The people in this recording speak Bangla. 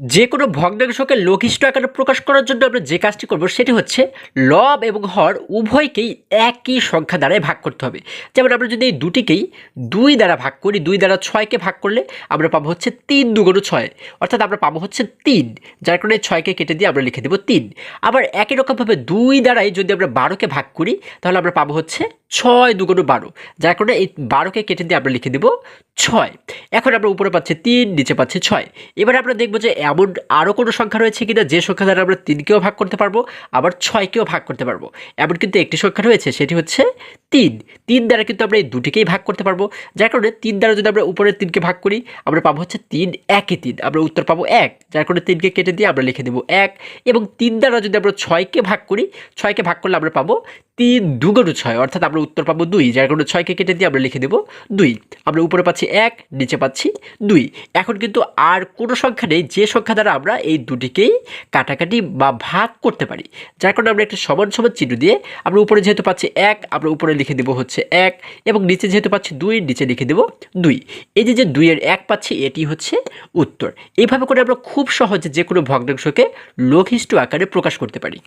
যে কোনো ভগ্নাংশকে লঘিষ্ঠ আকারে প্রকাশ করার জন্য আমরা যে কাজটি করব সেটি হচ্ছে লব এবং হর উভয়কেই একই সংখ্যা দ্বারাই ভাগ করতে হবে। যেমন আমরা যদি এই দুটিকেই দুই দ্বারা ভাগ করি, দুই দ্বারা ছয়কে ভাগ করলে আমরা পাবো হচ্ছে তিন দুগুণ ছয়। অর্থাৎ আমরা পাবো হচ্ছে তিন, যার কারণে ছয়কে কেটে দিয়ে আমরা লিখে দেবো তিন। আবার একই রকমভাবে দুই দ্বারাই যদি আমরা বারোকে ভাগ করি, তাহলে আমরা পাবো হচ্ছে ছয় দুগুণ বারো। যার কারণে এই বারোকে কেটে দিয়ে আমরা লিখে দেবো ছয়। এখন আমরা উপরে পাচ্ছি তিন, নিচে পাচ্ছি ছয়। এবার আমরা দেখব যে এমন আরও কোনো সংখ্যা রয়েছে কিনা যে সংখ্যা দ্বারা আমরা তিনকেও ভাগ করতে পারব, আবার ছয়কেও ভাগ করতে পারব। এমন কিন্তু একটি সংখ্যা রয়েছে, সেটি হচ্ছে তিন। তিন দ্বারা কিন্তু আমরা এই দুটিকেই ভাগ করতে পারব। যার কারণে তিন দ্বারা যদি আমরা উপরের তিনকে ভাগ করি, আমরা পাবো হচ্ছে তিন একই তিন। আমরা উত্তর পাবো এক। যার কারণে তিনকে কেটে দিয়ে আমরা লিখে দেবো এক। এবং তিন দ্বারা যদি আমরা ছয়কে ভাগ করি, ছয়কে ভাগ করলে আমরা পাবো তিন দুগুণ ছয়। অর্থাৎ আমরা উত্তর পাবো দুই, যার কারণে ছয়কে কেটে দিয়ে আমরা লিখে দেবো দুই। আমরা উপরে পাচ্ছি এক, নিচে পাচ্ছি দুই। এখন কিন্তু আর কোনো সংখ্যা নেই, যে সংখ্যা দ্বারা আমরা এই দুটিকেই কাটাকাটি বা ভাগ করতে পারি। যার কারণে আমরা একটা সমান সমান চিহ্ন দিয়ে আমরা উপরে যেহেতু পাচ্ছি এক, আমরা উপরে লিখে দেবো হচ্ছে এক এবং নিচে যেহেতু পাচ্ছি দুই, নিচে লিখে দেবো দুই। এই যে যে দুইয়ের এক পাচ্ছি, এটি হচ্ছে উত্তর। এইভাবে করে আমরা খুব সহজে যে কোনো ভগ্নাংশকে লঘিষ্ঠ আকারে প্রকাশ করতে পারি।